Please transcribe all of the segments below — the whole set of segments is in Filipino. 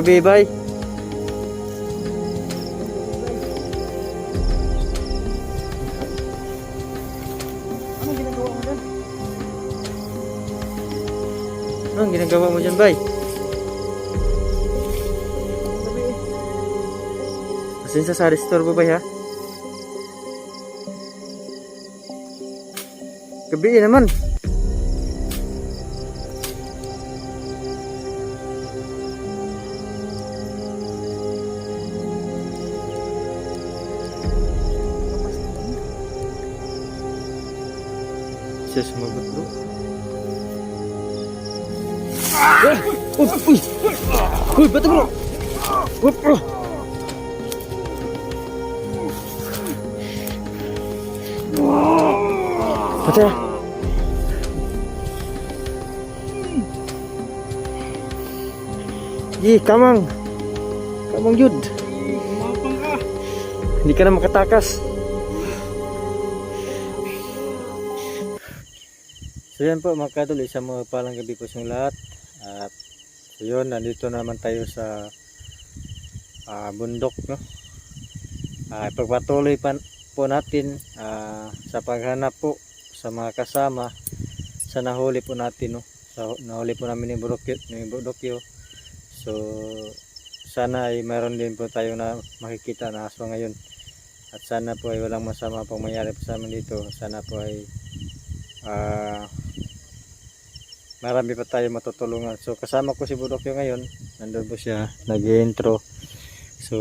gabi, bay. Anong ginagawa mo dyan? Anong ginagawa mo dyan, bay? Pasensya sa restore po, bay, ha? Gabi naman. Siya sumagot bro. Ah! Uy! Uy! Uy! Bato bro! Uy bro! Bato ya? Yi, kamang! Kamang yun! Umapang ka. Hindi ka na makatakas. So yan po mga kadol, isang mga palang gabi po sa lahat. At so yun, nandito naman tayo sa ah, bundok. No? Ah, pagpatuloy pa po natin ah, sa paghanap po sa mga kasama sa nahuli po natin. No? Sa nahuli po namin ni Budokyo. Ni Budokyo. So sana ay mayroon din po tayo na makikita na aso ngayon. At sana po ay walang masama pang mangyari po sa amin dito. Sana po ay ah marami pa tayo matutulungan. So kasama ko si Budokyo ngayon. Nandun po siya, nag-intro. So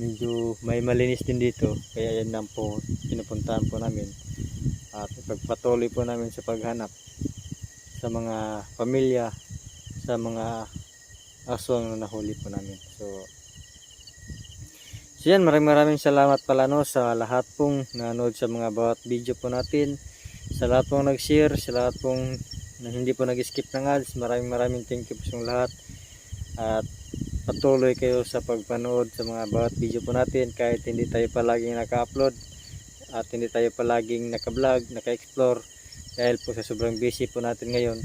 medyo may malinis din dito. Kaya yan lang po pinupuntahan po namin. At pagpatuloy po namin sa paghanap sa mga pamilya, sa mga aswang na nahuli po namin. So So yan, maraming maraming salamat pala no sa lahat pong nanood sa mga bawat video po natin. Sa lahat pong nag-share, sa lahat pong na hindi po nag-skip ng ads. Maraming maraming thank you po sa lahat. At patuloy kayo sa pagpanood sa mga bawat video po natin kahit hindi tayo palaging naka-upload at hindi tayo palaging naka-vlog, naka-explore dahil po sa sobrang busy po natin ngayon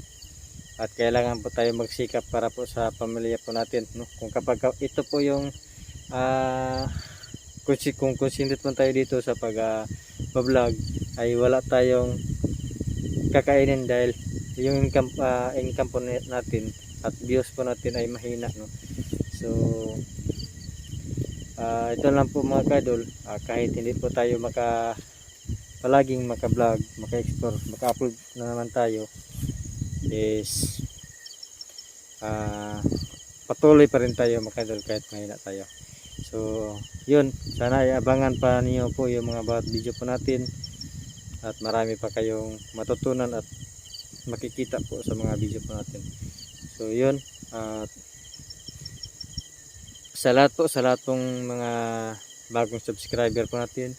at kailangan po tayo magsikap para po sa pamilya po natin no? kung kapag ito po yung ah kung, kung considerate po tayo dito sa pag ah, vlog ay wala tayong kakainin dahil yung income, ah, income po na- natin at views po natin ay mahina no so ah, ito lang po mga kadol ah, kahit hindi po tayo maka palaging maka vlog maka explore maka upload na naman tayo is ah patuloy pa rin tayo mga kadol kahit mahina tayo So, yun. Sana ay abangan pa niyo po yung mga bawat video po natin. At marami pa kayong matutunan at makikita po sa mga video po natin. So, yun. At sa lahat po, sa lahat pong mga bagong subscriber po natin.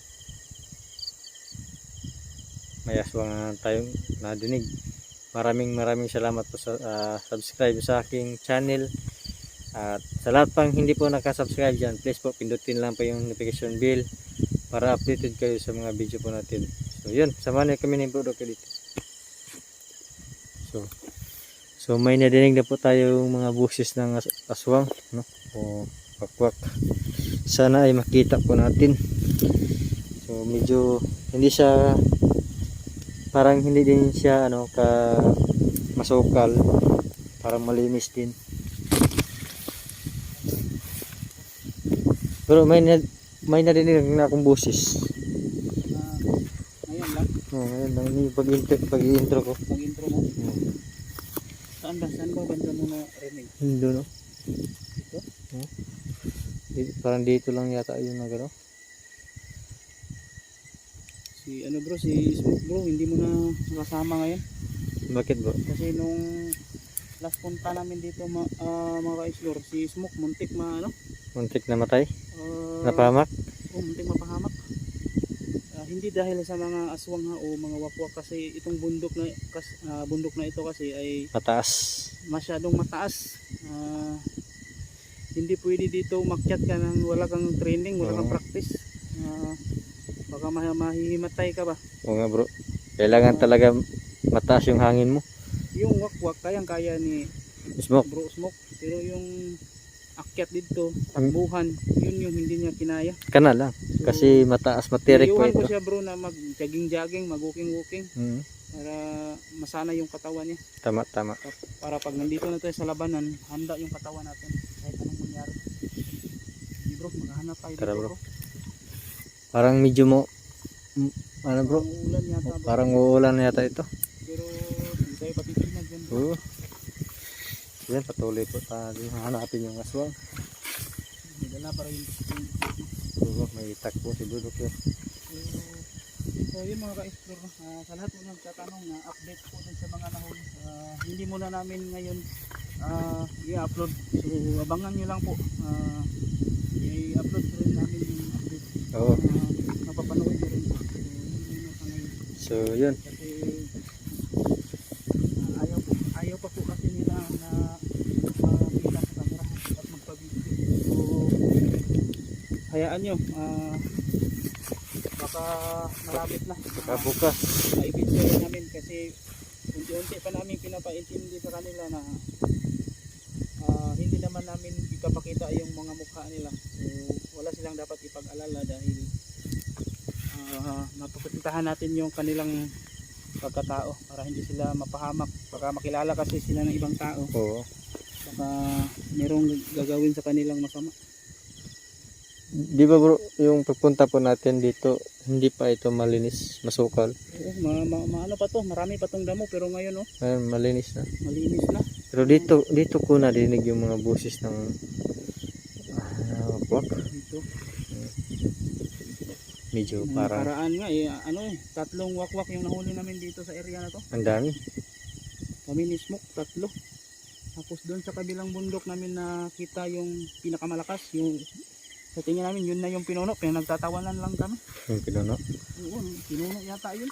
May aswang na tayong nadinig. Maraming maraming salamat po sa ah, subscribe sa aking channel. At sa lahat pang hindi po nakasubscribe dyan, please po pindutin lang po yung notification bell para updated kayo sa mga video po natin. So yun, samahan niyo kami ni Bro Doc dito. So, so may nadinig na po tayo mga busis ng as- aswang, no? O pakwak. Sana ay makita po natin. So medyo hindi siya parang hindi din siya ano ka masukal parang malinis din Pero may na, may narinig na akong boses. Ah, lang. Oh, ngayon lang yung pag-intro, pag-intro ko. Mag-intro mo. Hmm. Saan ba? Saan ba banda mo na rinig? Hindi no. Ito? Oh. Di- Parang dito lang yata yun na gano'n. Si ano bro, si Smoke bro, hindi mo na nakasama ngayon. Bakit bro? Kasi nung last punta namin dito ma, ah, mga ka-explore, si Smoke muntik ma ano? Muntik na matay? Uh, Napahamak? oh, muntik mapahamak. Ah, hindi dahil sa mga aswang ha o mga wakwak kasi itong bundok na kas, ah, bundok na ito kasi ay Mataas. masyadong mataas. Ah, hindi pwede dito umakyat ka nang wala kang training, wala kang Oo. practice. Ah, baka ma- mahihimatay ka ba? Oo nga bro. Kailangan talaga mataas yung hangin mo. Yung wakwak, kayang-kaya ni Smoke. Bro Smoke. Pero yung akyat dito, takbuhan, yun yung hindi niya kinaya. Ka na lang. So, Kasi mataas matirik po naiwan ko ito. siya bro na mag-jogging-jogging, mag-walking-walking Mm, para masana yung katawan niya. tama, tama. Para pag nandito na tayo sa labanan, handa yung katawan natin kahit anong mangyari. Hindi bro, maghahanap tayo Tara, dito bro. bro. Parang medyo mo, ano bro, Parang uulan yata bro. parang uulan yata ito. Pero hindi tayo patitinag dyan bro. Oo. Yan, patuloy po tayo hanapin yung aswang. Dala para yung Oo, may takbo si Budok yun. So, yun mga ka-explore, ah, sa lahat po nagtatanong na update po dun sa mga nahuli. Ah, hindi muna namin ngayon ah, i-upload. So abangan nyo lang po. Ah, i-upload ko rin namin yung update. Oo. Uh, mapapanood nyo rin. So. So, yun. Kasi ah, ayaw, po, ayaw pa po kasi nila na makita sa camera at magpa-video. So hayaan nyo. ah, baka malapit na. Baka bukas. ma-video rin namin kasi unti-unti pa namin pinapaintindi sa kanila na ah, hindi naman namin ipapakita yung mga mukha nila. So wala silang dapat ipag-alala dahil uh, mapupuntahan natin yung kanilang pagkatao para hindi sila mapahamak. Baka makilala kasi sila ng ibang tao. Oo. Baka merong gagawin sa kanilang masama. Di ba bro, yung pagpunta po natin dito, hindi pa ito malinis, masukal. Oo, ma, ma, ma- ano pa to, marami pa tong damo pero ngayon oh, Ngayon, malinis na. malinis na. Pero dito, dito ko narinig yung mga busis ng ah, wakwak. Dito. Medyo Nung parang Nakaraan nga eh, ano eh, tatlong wakwak yung nahuli namin dito sa area na to. ang dami. Kami ni Smoke, tatlo. Tapos doon sa kabilang bundok namin nakita yung pinakamalakas, yung sa tingin namin yun na yung pinuno, pinagtatawanan lang kami. Yung pinuno. Oo, pinuno yata yun.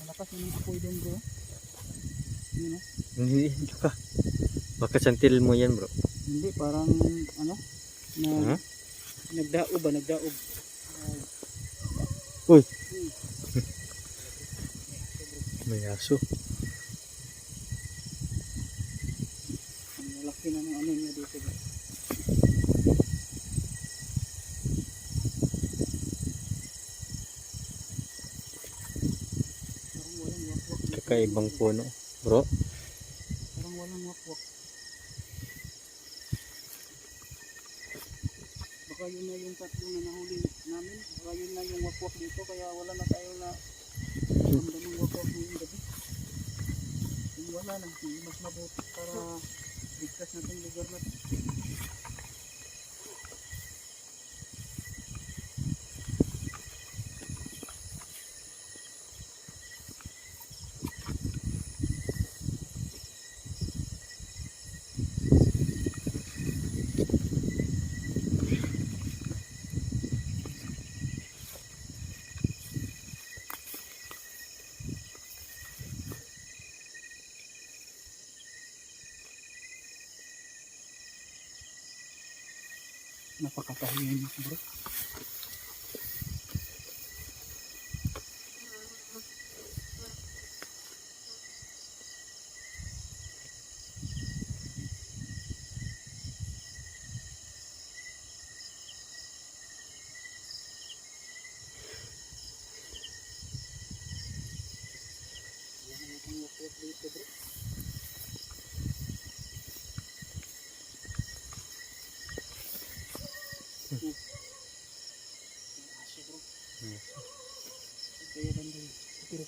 Ang lakas yung apoy doon bro. Yun. Hindi, hindi ka. Baka santil mo yan bro. Hindi, parang ano, na, nagdaob ba, nagdaob. Ah, Uy! uy. May aso. Ang malaki na ng ano niya dito. bro. Parang walang Kakaibang puno. Bro, Parang walang wakwak. Baka yun na yung tatlo na nahuli namin. Baka yun na yung wakwak dito. Kaya wala na tayo na ramdam ng wakwak ngayong gabi. Kung wala na, mas mabuti para ligtas natin lugar na to. Napakatahimik bro.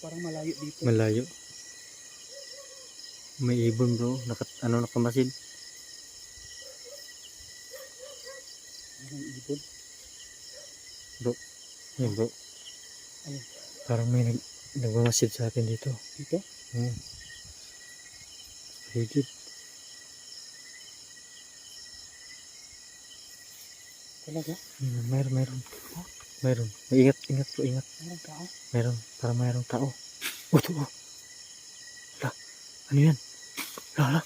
Parang malayo dito. malayo. May ibon bro. Nakat, ano nakamasid? Ang ibon. Yan bro. Ayun. Parang may nag, nagmamasid sa atin dito. Dito? Hmm. Higit. Talaga? Hmm, mayroon, mayroon. Mayroon. Ingat, ingat bro, ingat. Meron tao? Meron, para mayroong tao. Oh, ito oh. Wala. Ano yan? Wala.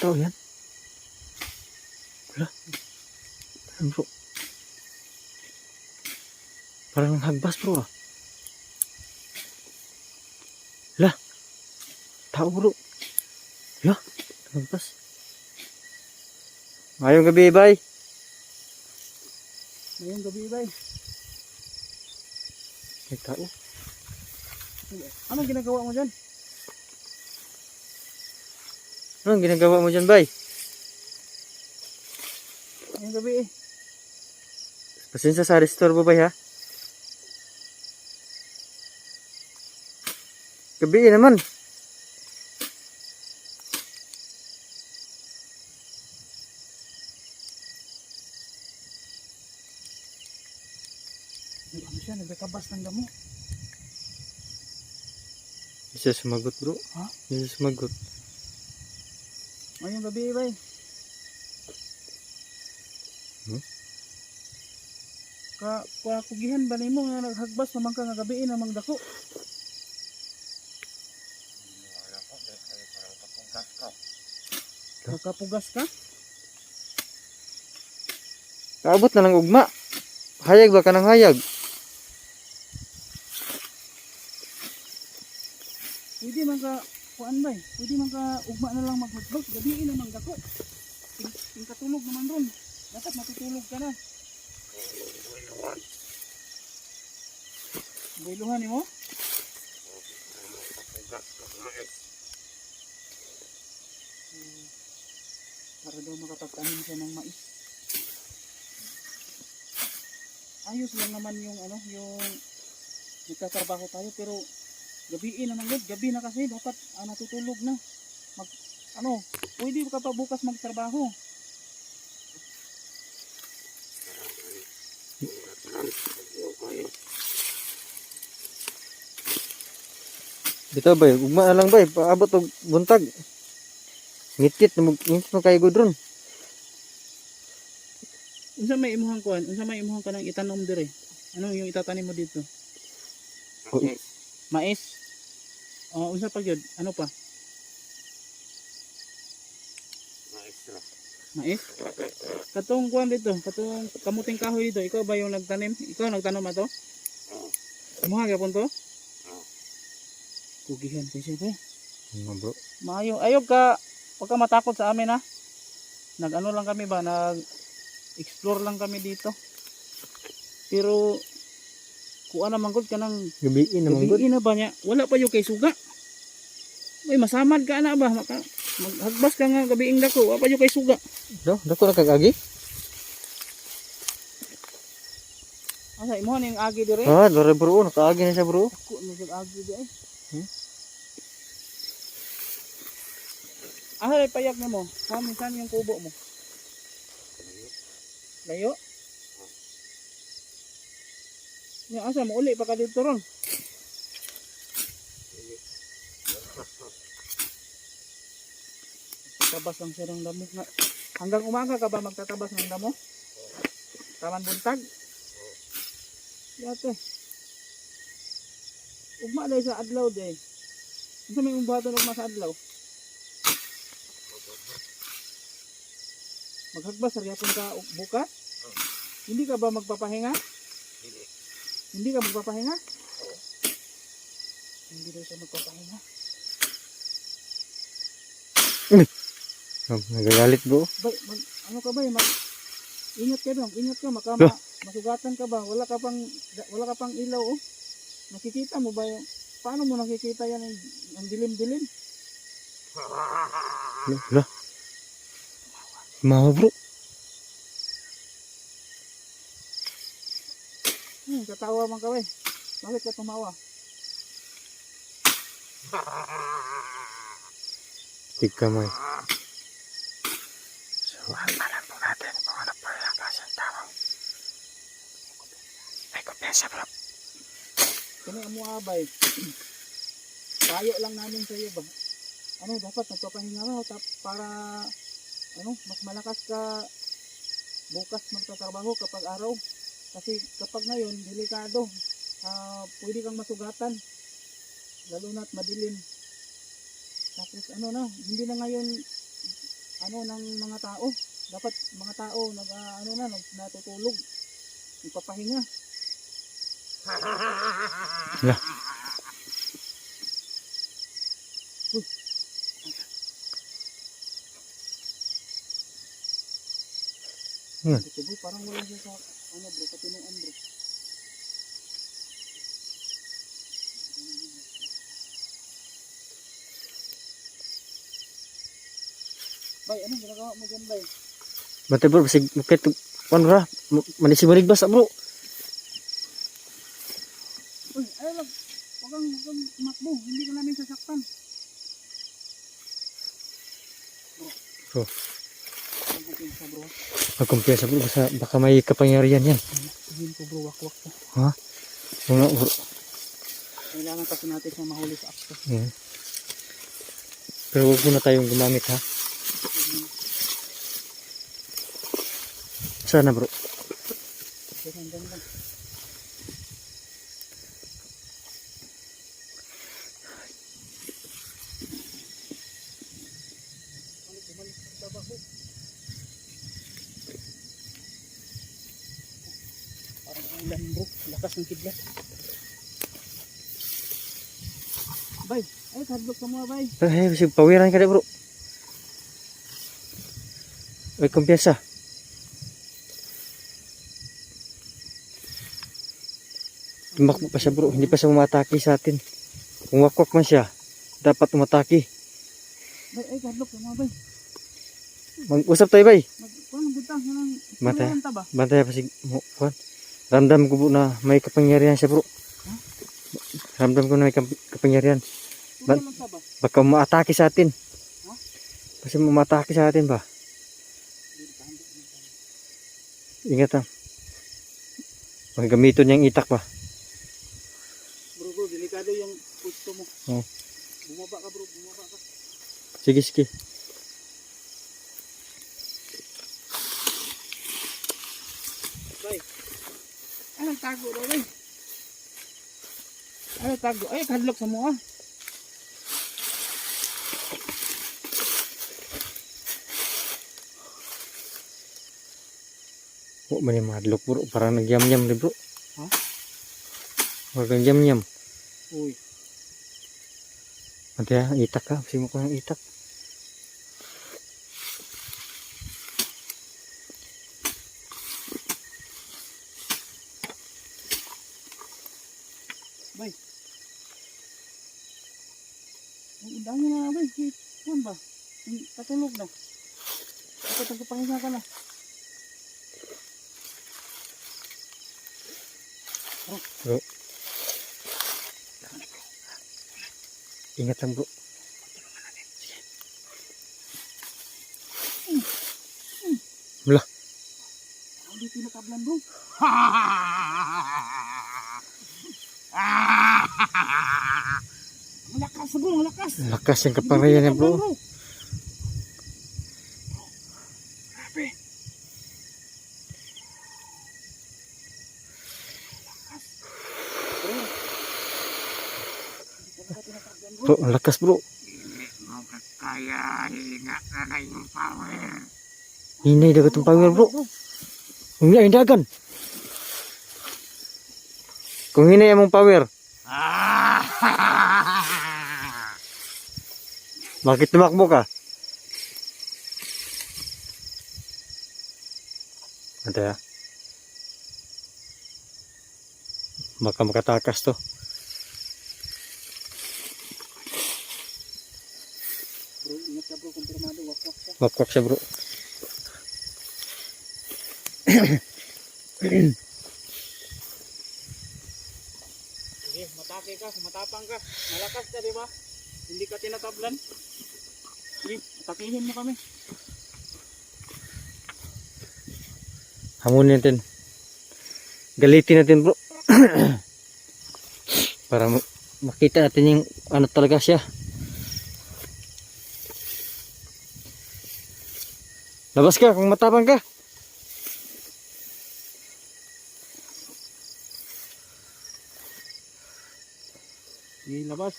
Tao yan. Wala. Ano bro? Parang hagbas bro ah. Wala. Tao bro. Wala. Hagbas. Ngayong gabi, bay. Ngayong gabi bay. May tao. Anong ginagawa mo dyan? Anong ginagawa mo dyan, bay? Ngayong gabi eh. Pasensya sa restore mo, bay, ha? Gabi naman. Ay, Ano siya? Nagkakabas ng damo. Hindi siya sumagot, bro. Ha? Hindi siya sumagot. Ngayong gabi bay. Hmm? Ka kakugihan ba nimo nga naghagbas naman ka nga gabi namang dako? Nakapugas ka? Kaabot na lang ugma. Hayag ba ka ng hayag? Pwede man ka kuan bay. Pwede man ka ugma na lang maghagbas gabi namang dako. Ting, ting katulog naman ron. Dapat matutulog ka na. Bailuhan ni mo? Hmm. Para daw makapagtanim siya ng mais. Ayos lang naman yung ano, yung nagtatrabaho tayo pero gabi naman yun, gabi na kasi dapat ah, natutulog na. Mag, ano, pwede ka pa bukas magtrabaho. Dito bay, ugma na lang bay. Paabot og buntag. Ngitit na mag ngit mo kay gudron. Unsa may imuhang kuan? Unsa may imuhang kanang itanom dire? Ano yung itatanim mo dito? Mais. Oh, unsa pa gyud? Ano pa? Mais. Katong kuan dito, katong kamuting kahoy dito, ikaw ba yung nagtanim? Ikaw nagtanom ato? Imuha gyapon to? Kugihan kasi ba? Ano bro? Maayo. Ayog ka, huwag ka matakot sa amin ha. Nag-ano lang kami ba, nag explore lang kami dito. Pero kuha naman gud ka nang Gabi naman gud. gabi na ba niya? Wala pa yung kay suga. Uy, masamad ka na ba? Maka, maghagbas ka nga gabiing dako. Wala pa yung kay suga. Do, dako na kagagi. Asa, imo na yung agi dire? Ah, dore bro, nakaagi na siya bro. Ako, nag-agi dire. Hmm? Asa, ay payak na mo. Saan, saan yung kubo mo? Layo? Yung asa mo, uli pa ka dito ron. Tabas lang siya ng damo. Hanggang umaga ka ba magtatabas ng damo? Taman buntag? Yate. Ugma dahil sa adlaw dahil. Ano may umbato ugma sa adlaw? Maghagbas, saryapon ka bukas? Hindi ka ba magpapahinga? Hindi ka magpapahinga? Hindi daw siya magpapahinga. Oh, nagagalit bro. Bay, mag, ano ka ba mag, ingat ka dong, ingat ka, maka Huh? ma, masugatan ka ba? Wala ka pang, wala ka pang ilaw oh. Nakikita mo ba yung, paano mo nakikita yan ang, ang dilim-dilim? Wala. Mawa bro. Hmm, katawa man ka ba Bakit ka tumawa? Tigkamay. So, alam po natin kung ano po yung klaseng tao. May kumpiyansa bro. Kani ang muabay. Tayo lang namin sa iyo ba? Ano, dapat nagpapahinga tap, para ano, mas malakas ka bukas magtatrabaho kapag araw. Kasi kapag ngayon, delikado. Ah, pwede kang masugatan. Lalo na't madilim. Tapos ano na, hindi na ngayon ano ng mga tao. Dapat mga tao nag ah, ano na nag, natutulog. Nagpapahinga. Hala. Uy. Hmm. Parang wala siya sa ano bro, katinuan bro. Bay, ano ginagawa mo dyan, Bay? Bante bro, basig mukit kuan ra, manisi bas bro. Uy, ay lang. Huwag kang, huwag kang makbo. Hindi ka namin sasaktan. Bro. Bro. Kumpiyansa, bro. Magkumpiyansa bro, baka, baka may kapangyarihan yan. Sabihin ko, bro, wakwak ka. Mga bro. Kailangan kasi natin siya mahuli sa akto. Hmm. Pero huwag muna tayong gumamit ha. Sana bro. Kasi ang Lakas ng kidlat. Bay, ay kadlok ka mo bay. Eh, basig pawiran ka na bro. May kumpiyansa. Tumakbo pa siya bro, hindi pa siya umatake sa atin. Kung wakwak man siya, dapat umatake. Bay, ay kadlok ka mo bay. Mag-usap tayo bay. Mag, kuan gutang nang Mata. ta ba? Bantay pa si kuwan. Ramdam ko po na may kapangyarihan siya bro. Ramdam ko na may kap- kapangyarihan. Ba? Baka umatake sa atin. Ha? Kasi umatake sa atin ba? Ingat ha. Magamiton niyang itak ba? Bro, bro, delikado yung gusto mo. Oo. Bumaba ka bro, bumaba ka. Sige, sige. Ay, nagtago daw, bay. Ay, nagtago. Ay, kadlok sa mo, ah. O, man yung madlok bro. Parang nagyam-yam rin bro. Ha? Huwag kang yam-yam. Uy. Ante ha, itak ha. Kasi mo ko ng itak. Bay. Ang dami na, bay. Si, yan ba? Yung Katulog na. Dapat nagpapahinga ka na. Ingat lang bro. Ang di pinakablan, bro. Malakas, bro. Malakas. Lakas yung kapangyarihan niya bro. Grabe. Bro. Hindi talaga tinatagyan, bro. Bro, ang lakas bro. Kaya hinga na na yung power. Hinay dagat ang power bro. Kung hinay ang dagan. Kung hinay among power. Bakit tumakbo ka? Ante ha. Baka makatakas to. Bro, ingat ka bro, kumpirmado, Wakwak siya bro. Sige, matake ka, matapang ka. Malakas ka, di ba? Hindi ka tinatablan. Sige, atakihin mo kami. Hamunin natin. Galitin natin bro. Para ma- makita natin yung ano talaga siya. Labas ka kung matapang ka. Sige, labas.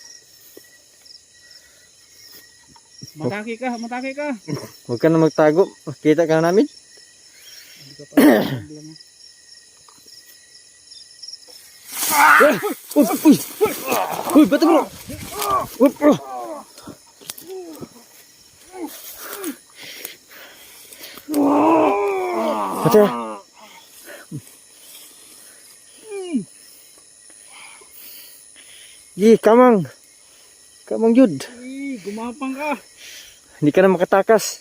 Matake ka, matake ka. Huwag ka na magtago. Kita ka na namin. Hindi ka pa. Hindi lang. Uy! Uy! Uy! Bato bro! Uy bro! Bato! Yi, kamang! Kamang jud! Uy, gumapang ka. Hindi ka na makatakas.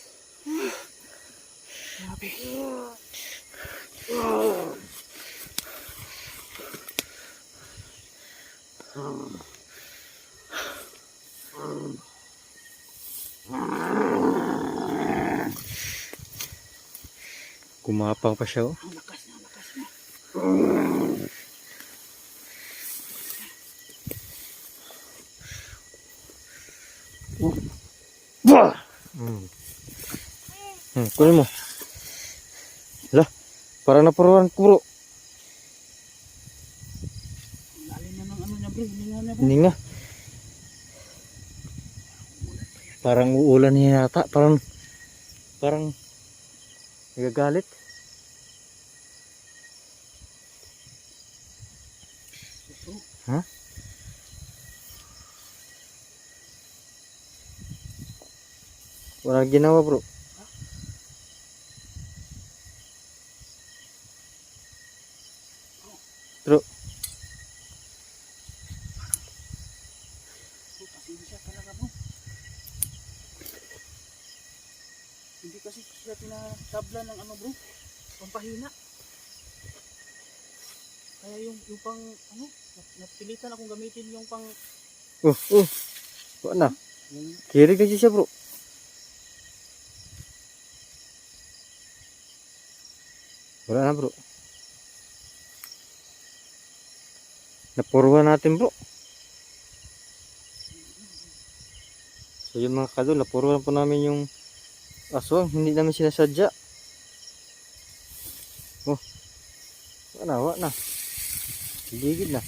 Grabe. Gumapang pa siya oh. Na, lakas na. Bah! Hmm. Hmm, kunin mo. Lah, parang napuruan ko bro. Ano bro. Hindi nga. Parang uulan niya yata. Parang, parang nagagalit. Ha? Wala ginawa. Bro, bro, pasensya talaga bro. Hindi kasi siya tinatabla ng ano bro. Pampahina. Kaya yung, yung pang, ano, nap- napilitan akong gamitin yung pang, oh, oh. Wala na. yung, Kirig na siya bro. Wala na bro. Napuruan natin bro. So yun mga kadol, napuruan po namin yung aswang. Hindi namin sinasadya. Na, wala na. Ligid na.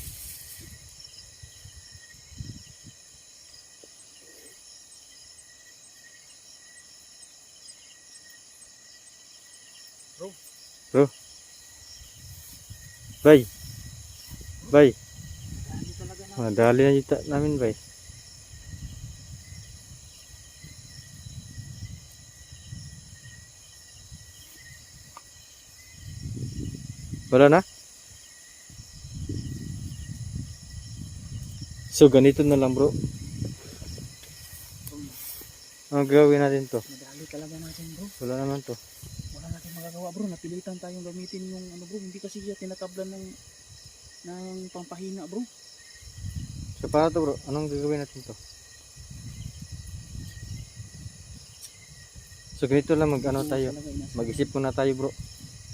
bro, Bay. Bay. na. Madali na yita namin bay. Wala na? So ganito na lang bro. Ang gagawin natin to? Madali talaga natin bro. Wala naman to. Wala natin magagawa bro. Napilitan tayong gamitin yung ano bro. Hindi kasi siya tinatablan ng, ng pampahina bro. So paano to bro? Anong gagawin natin to? So ganito lang mag ano tayo. Mag-isip muna tayo bro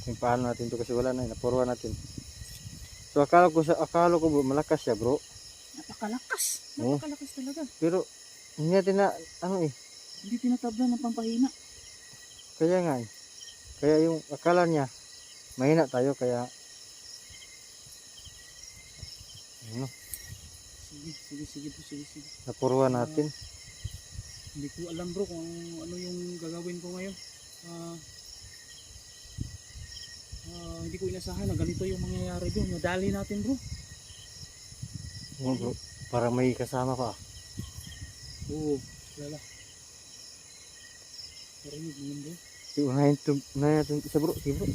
kung paano natin to kasi wala na, napuruan natin. So akala ko sa akala ko malakas siya bro. Napakalakas. Oo. Napakalakas talaga. Pero hindi natin na ano eh, Hindi tinatablan ng pampahina. kaya nga eh. Kaya yung akala niya mahina tayo kaya ano, Sige, sige, sige bro. Sige, sige. napuruan natin. Hindi ko alam bro kung ano yung gagawin ko ngayon. Ah, ah, hindi ko inasahan na ganito yung mangyayari bro. Nadali natin bro. Oo bro, para may kasama pa. Oo, lala. Narinig mo yun bro. Unahin natin isa bro, sige bro.